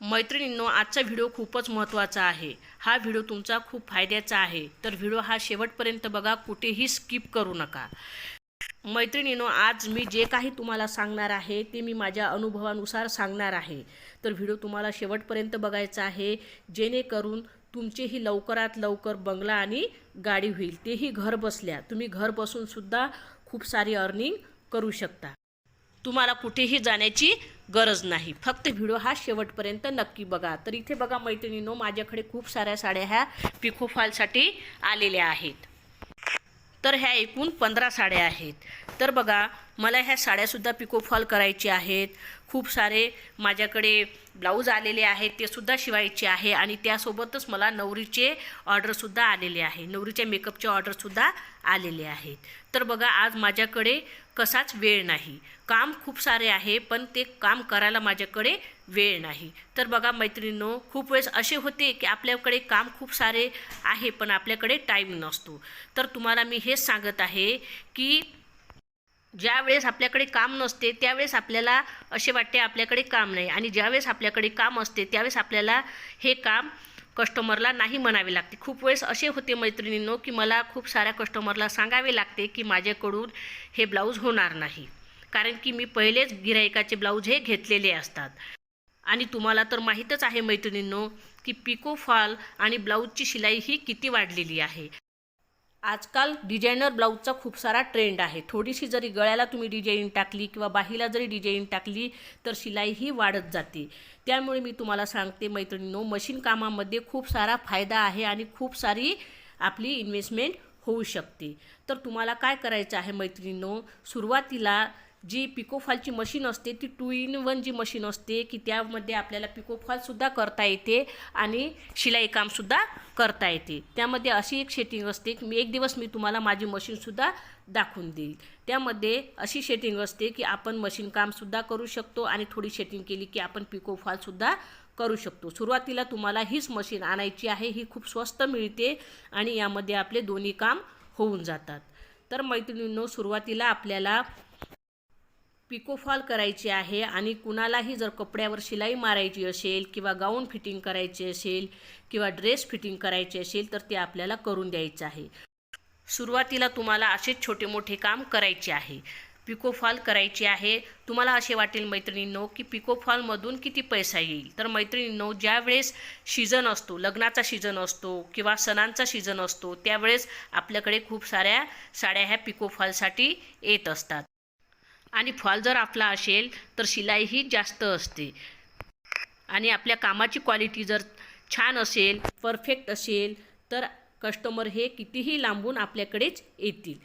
मैत्रिणींनो आजचा व्हिडिओ खूपच महत्त्वाचा आहे. हा व्हिडिओ तुमचा खूप फायद्याचा आहे. तर व्हिडिओ हा शेवटपर्यंत बघा कुठेही स्किप करू नका. मैत्रिणीनो आज मी जे काही तुम्हाला सांगणार आहे ते मी माझ्या अनुभवानुसार सांगणार आहे. तर व्हिडिओ तुम्हाला शेवटपर्यंत बघायचा आहे. जेणेकरून तुमचेही लवकरात लवकर बंगला आणि गाडी होईल. तेही घर बसल्या. तुम्ही घर बसूनसुद्धा खूप सारी अर्निंग करू शकता. तुम्हाला कुठेही जाण्याची गरज नाही. फक्त व्हिडिओ हा शेवटपर्यंत नक्की बघा. तर इथे बघा मैत्रिणींनो माझ्याकडे खूप साऱ्या साड्या ह्या पिकोफॉलसाठी आलेल्या आहेत. तर ह्या एकूण पंधरा साड्या आहेत. तर बघा मला ह्या साड्यासुद्धा पिकोफॉल करायचे आहेत. खूप सारे माझ्याकडे ब्लाऊज आलेले आहेत ते सुद्धा शिवायचे आहे आणि त्यासोबतच मला नवरीचे ऑर्डरसुद्धा आलेले आहे. नवरीच्या मेकअपचे ऑर्डरसुद्धा आलेले आहेत. तर बघा आज माझ्याकडे कसाच वेळ नाही. काम खूप सारे आहे पण ते काम करायला माझ्याकडे वेळ नाही. तर बघा मैत्रिणींनो खूप वेळेस असे होते की आपल्याकडे काम खूप सारे आहे पण आपल्याकडे टाईम नसतो. तर तुम्हाला मी हेच सांगत आहे की ज्या वेळेस आपल्याकडे काम नसते त्यावेळेस आपल्याला असे वाटते आपल्याकडे काम नाही. आणि ज्यावेळेस आपल्याकडे काम असते त्यावेळेस आपल्याला हे काम कस्टमरला नाही म्हणावे लागते. खूप वेळेस असे होते मैत्रिणींनो की मला खूप साऱ्या कस्टमरला सांगावे लागते की माझ्याकडून हे ब्लाऊज होणार नाही. कारण की मी पहिलेच गिरायकाचे ब्लाऊज हे घेतलेले असतात. आणि तुम्हाला तर माहीतच आहे मैत्रिणींनो की पिको फॉल आणि ब्लाऊजची शिलाई ही किती वाढलेली आहे. आजकाल डिझायनर ब्लाऊजचा खूप सारा ट्रेंड आहे. थोडीशी जरी गळ्याला तुम्ही डिझाईन टाकली किंवा बाहीला जरी डिझाईन टाकली तर शिलाई ही वाढत जाते. त्यामुळे मी तुम्हाला सांगते मैत्रिणींनो मशीन कामामध्ये खूप सारा फायदा आहे आणि खूप सारी आपली इन्व्हेस्टमेंट होऊ शकते. तर तुम्हाला काय करायचं आहे मैत्रिणींनो सुरुवातीला जी पिकोफॉलची मशीन असते ती टू इन वन जी मशीन असते की त्यामध्ये आपल्याला पिकोफॉलसुद्धा करता येते आणि शिलाई कामसुद्धा करता येते. त्यामध्ये अशी एक शेटिंग असते की मी एक दिवस मी तुम्हाला माझी मशीनसुद्धा दाखवून देईल. त्यामध्ये अशी शेटिंग असते की आपण मशीन कामसुद्धा करू शकतो आणि थोडी शेटिंग केली की आपण पिकोफॉलसुद्धा करू शकतो. सुरुवातीला तुम्हाला हीच मशीन आणायची आहे ही खूप स्वस्त मिळते आणि यामध्ये आपले दोन्ही काम होऊन जातात. तर मैत्रिणींनो सुरुवातीला आपल्याला पिकोफॉल करायची आहे आणि कुणालाही जर कपड्यावर शिलाई मारायची असेल किंवा गाऊन फिटिंग करायची असेल किंवा ड्रेस फिटिंग करायची असेल तर ते आपल्याला करून द्यायचं आहे. सुरुवातीला तुम्हाला असेच छोटे मोठे काम करायचे आहे. पिकोफॉल करायची आहे. तुम्हाला असे वाटेल मैत्रिणींनो की पिकोफॉलमधून किती पैसा येईल? तर मैत्रिणींनो ज्यावेळेस सीझन असतो लग्नाचा सीझन असतो किंवा सणांचा सीझन असतो त्यावेळेस आपल्याकडे खूप साऱ्या साड्या ह्या पिकोफॉलसाठी येत असतात. आणि फॉल जर आपला असेल तर शिलाईही जास्त असते. आणि आपल्या कामाची क्वालिटी जर छान असेल परफेक्ट असेल तर कस्टमर हे कितीही लांबून आपल्याकडेच येतील.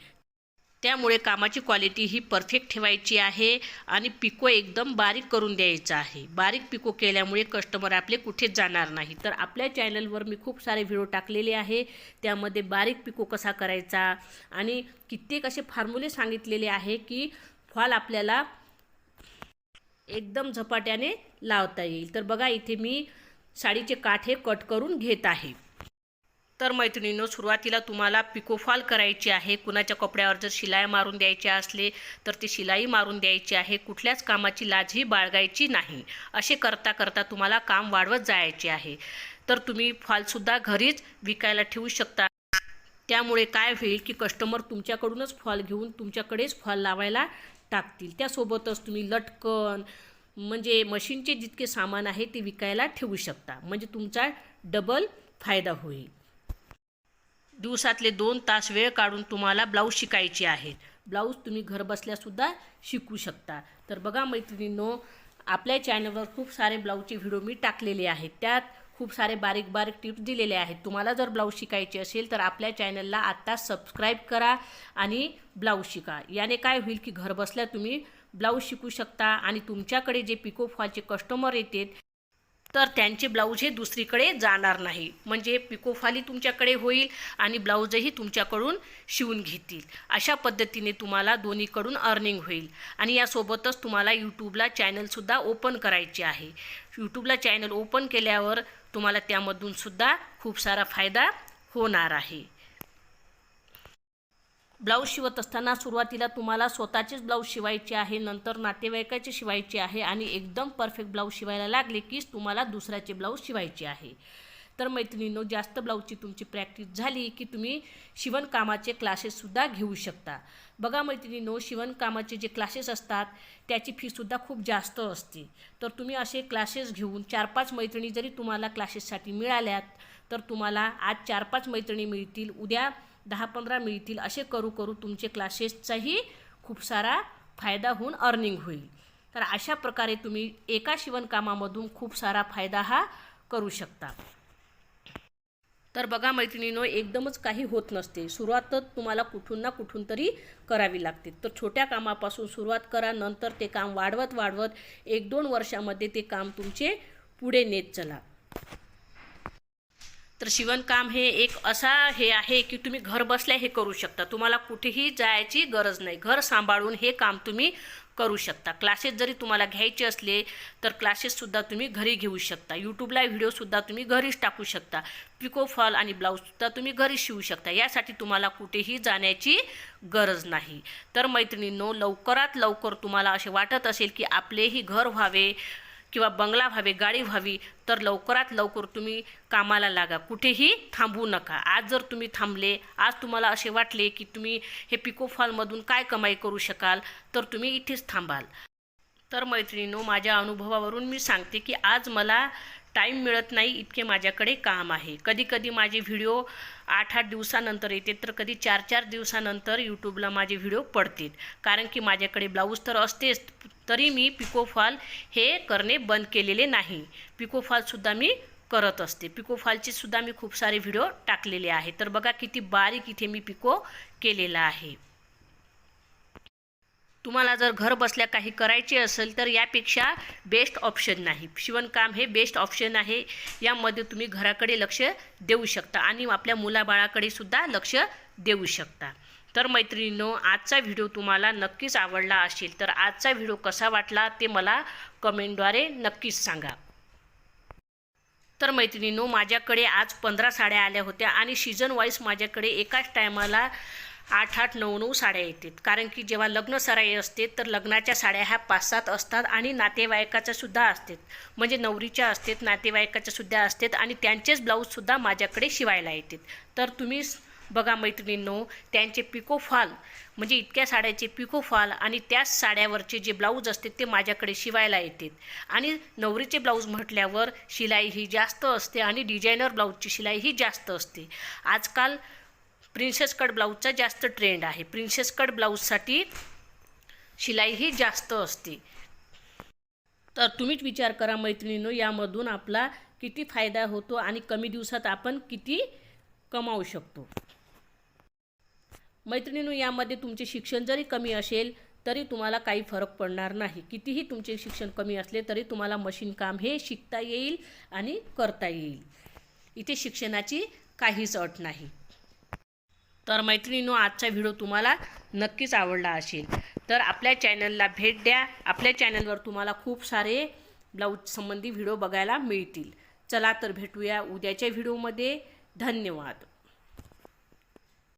त्यामुळे कामाची क्वालिटी ही परफेक्ट ठेवायची आहे आणि पिको एकदम बारीक करून द्यायचं आहे. बारीक पिको केल्यामुळे कस्टमर आपले कुठेच जाणार नाही. तर आपल्या चॅनलवर मी खूप सारे व्हिडिओ टाकलेले आहे. त्यामध्ये बारीक पिको कसा करायचा आणि कित्येक असे फॉर्म्युले सांगितलेले आहे की फॉल आपल्याला एकदम झपाट्याने लावता येईल. तर बघा इथे मी साडीचे काठ हे कट करून घेत आहे. तर मैत्रिणीनं सुरुवातीला तुम्हाला पिकोफॉल करायची आहे. कुणाच्या कपड्यावर जर शिलाई मारून द्यायची असले तर ती शिलाई मारून द्यायची आहे. कुठल्याच कामाची लाजही बाळगायची नाही. असे करता करता तुम्हाला काम वाढवत जायचे आहे. तर तुम्ही फॉलसुद्धा घरीच विकायला ठेवू शकता. त्यामुळे काय होईल की कस्टमर तुमच्याकडूनच फॉल घेऊन तुमच्याकडेच फॉल लावायला टाकतील. त्यासोबतच तुम्ही लटकन म्हणजे मशीनचे जितके सामान आहे ते विकायला ठेवू शकता. म्हणजे तुमचा डबल फायदा होईल. दिवसातले दोन तास वेळ काढून तुम्हाला ब्लाऊज शिकायचे आहेत. ब्लाऊज तुम्ही घरबसल्यासुद्धा शिकू शकता. तर बघा मैत्रिणींनो आपल्या चॅनलवर खूप सारे ब्लाऊजचे व्हिडिओ मी टाकलेले आहेत. त्यात खूप सारे बारीक बारीक टिप्स दिलेले आहेत. तुम्हाला जर ब्लाऊज शिकायचे असेल तर आपल्या चॅनलला आत्ता सबस्क्राईब करा आणि ब्लाऊज शिका. याने काय होईल की घरबसल्या तुम्ही ब्लाऊज शिकू शकता आणि तुमच्याकडे जे पिको फॉलचे कस्टमर येतात तर त्यांचे ब्लाऊज हे दुसरीकडे जाणार नाही. म्हणजे पिकोफाली तुमच्याकडे होईल आणि ब्लाऊजही तुमच्याकडून शिवून घेतील. अशा पद्धतीने तुम्हाला दोन्हीकडून अर्निंग होईल. आणि यासोबतच तुम्हाला यूट्यूबला चॅनलसुद्धा ओपन करायचे आहे. यूट्यूबला चॅनल ओपन केल्यावर तुम्हाला त्यामधून सुद्धा खूप सारा फायदा होणार आहे. ब्लाऊज शिवत असताना सुरुवातीला तुम्हाला स्वतःचेच ब्लाऊज शिवायचे आहे नंतर नातेवाईकाचे शिवायचे आहे आणि एकदम परफेक्ट ब्लाऊज शिवायला लागले कीच तुम्हाला दुसऱ्याचे ब्लाऊज शिवायचे आहे. तर मैत्रिणींनो जास्त ब्लाऊजची तुमची प्रॅक्टिस झाली की तुम्ही शिवणकामाचे क्लासेससुद्धा घेऊ शकता. बघा मैत्रिणींनो शिवणकामाचे जे क्लासेस असतात त्याची फीसुद्धा खूप जास्त असते. तर तुम्ही असे क्लासेस घेऊन चार पाच मैत्रिणी जरी तुम्हाला क्लासेससाठी मिळाल्यात तर तुम्हाला आज चार पाच मैत्रिणी मिळतील उद्या दहा पंधरा मिळतील असे करू करू तुमचे क्लासेसचाही खूप सारा फायदा होऊन अर्निंग होईल. तर अशा प्रकारे तुम्ही एका शिवणकामामधून खूप सारा फायदा हा करू शकता. तर बघा मैत्रिणीनो एकदमच काही होत नसते. सुरुवातच तुम्हाला कुठून ना कुठून तरी करावी लागते. तर छोट्या कामापासून सुरुवात करा नंतर ते काम वाढवत वाढवत एक दोन वर्षामध्ये ते काम तुमचे पुढे नेत चला. तर शिवणकाम हे एक असा हे आहे की तुम्ही घर बसल्या हे करू शकता. तुम्हाला कुठेही जायची गरज नाही. घर सांभाळून हे काम तुम्ही करू शकता. क्लासेस जरी तुम्हाला घ्यायचे असले तर क्लासेससुद्धा तुम्ही घरी घेऊ शकता. यूट्यूबला व्हिडिओसुद्धा तुम्ही घरीच टाकू शकता. पिको फॉल आणि ब्लाऊजसुद्धा तुम्ही घरी शिवू शकता. यासाठी तुम्हाला कुठेही जाण्याची गरज नाही. तर मैत्रिणींनो लवकरात लवकर तुम्हाला असे वाटत असेल की आपलेही घर व्हावे. किंवा बंगला व्हावे गाडी व्हावी तर लवकरात लवकर तुम्ही कामाला लागा. कुठेही थांबू नका. आज जर तुम्ही थांबले आज तुम्हाला असे वाटले की तुम्ही हे पिकोफॉलमधून काय कमाई करू शकाल तर तुम्ही इथेच थांबाल. तर मैत्रिणीनो माझ्या अनुभवावरून मी सांगते की आज मला टाईम मिळत नाही इतके माझ्याकडे काम आहे. कधीकधी माझे व्हिडिओ आठ आठ दिवसानंतर येते तर कधी चार चार दिवसानंतर यूट्यूबला माझे व्हिडिओ पडतील. कारण की माझ्याकडे ब्लाऊज तर असतेच तरी मी पिकोफॉल हे करणे बंद केलेले नाही. पिकोफॉलसुद्धा मी करत असते. पिकोफॉलचे सुद्धा मी खूप सारे व्हिडिओ टाकलेले आहे. तर बघा किती बारीक इथे मी पिको केलेला आहे. तुम्हाला जर घर बसल्या काही करायचे असेल तर यापेक्षा बेस्ट ऑप्शन नाही. शिवणकाम हे बेस्ट ऑप्शन आहे. यामध्ये तुम्ही घराकडे लक्ष देऊ शकता आणि आपल्या मुलाबाळाकडे सुद्धा लक्ष देऊ शकता. तर मैत्रिणींनो आजचा व्हिडिओ तुम्हाला नक्कीच आवडला असेल तर आजचा व्हिडिओ कसा वाटला ते मला कमेंटद्वारे नक्कीच सांगा. तर मैत्रिणींनो माझ्याकडे आज पंधरा साड्या आल्या होत्या आणि सीझन वाईज माझ्याकडे एकाच टायमाला आठ आठ नऊ नऊ साड्या येतात. कारण की जेव्हा लग्न सराई असते तर लग्नाच्या साड्या ह्या पाच सात असतात आणि नातेवाईकाच्या सुद्धा असतात. म्हणजे नवरीच्या असतात नातेवाईकाच्या सुद्धा असतात आणि त्यांचेच ब्लाऊजसुद्धा माझ्याकडे शिवायला येतात. तर तुम्ही बघा मैत्रिणींनो त्यांचे पिकोफॉल म्हणजे इतक्या साड्याचे पिकोफॉल आणि त्याच साड्यावरचे जे ब्लाऊज असते ते माझ्याकडे शिवायला येतात. आणि नवरीचे ब्लाऊज म्हटल्यावर शिलाई ही जास्त असते आणि डिझायनर ब्लाऊजची शिलाई ही जास्त असते. आजकाल प्रिन्सेस कट ब्लाऊजचा जास्त ट्रेंड आहे. प्रिन्सेस कट ब्लाऊजसाठी शिलाई ही जास्त असते. तर तुम्हीच विचार करा मैत्रिणीनो यामधून आपला किती फायदा होतो आणि कमी दिवसात आपण किती कमावू शकतो. मैत्रिणीनो यामध्ये तुमचे शिक्षण जरी कमी असेल तरी तुम्हाला काही फरक पडणार नाही. कितीही तुमचे शिक्षण कमी असले तरी तुम्हाला मशीन काम हे शिकता येईल आणि करता येईल. इथे शिक्षणाची काहीच अट नाही. तर मैत्रिणींनो आजचा व्हिडिओ तुम्हाला नक्कीच आवडला असेल. तर आपल्या चॅनलला भेट द्या. आपल्या चॅनलवर तुम्हाला खूप सारे ब्लाऊज संबंधी व्हिडिओ बघायला मिळतील. चला तर भेटूया उद्याच्या व्हिडिओमध्ये. धन्यवाद.